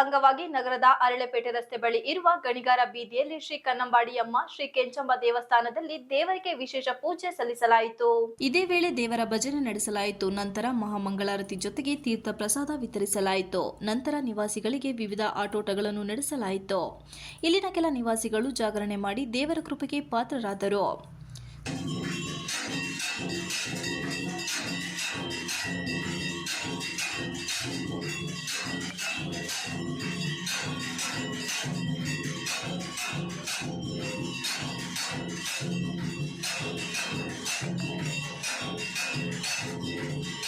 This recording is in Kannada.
ಅಂಗವಾಗಿ ನಗರದ ಅರಳೆಪೇಟೆ ರಸ್ತೆ ಬಳಿ ಇರುವ ಗಣಿಗಾರ ಬೀದಿಯಲ್ಲಿ ಶ್ರೀ ಕನ್ನಂಬಾಡಿಯಮ್ಮ, ಶ್ರೀ ಕೆಂಚಂಬ ದೇವಸ್ಥಾನದಲ್ಲಿ ದೇವರಿಗೆ ವಿಶೇಷ ಪೂಜೆ ಸಲ್ಲಿಸಲಾಯಿತು. ಇದೇ ವೇಳೆ ದೇವರ ಭಜನೆ ನಡೆಸಲಾಯಿತು. ನಂತರ ಮಹಾಮಂಗಳಾರತಿ ಜೊತೆಗೆ ತೀರ್ಥ ಪ್ರಸಾದ ವಿತರಿಸಲಾಯಿತು. ನಂತರ ನಿವಾಸಿಗಳಿಗೆ ವಿವಿಧ ಆಟೋಟಗಳನ್ನು ನಡೆಸಲಾಯಿತು. ಇಲ್ಲಿನ ಕೆಲ ನಿವಾಸಿಗಳು ಜಾಗರಣೆ ಮಾಡಿ ದೇವರ ಕೃಪೆಗೆ ಪಾತ್ರರಾದರು.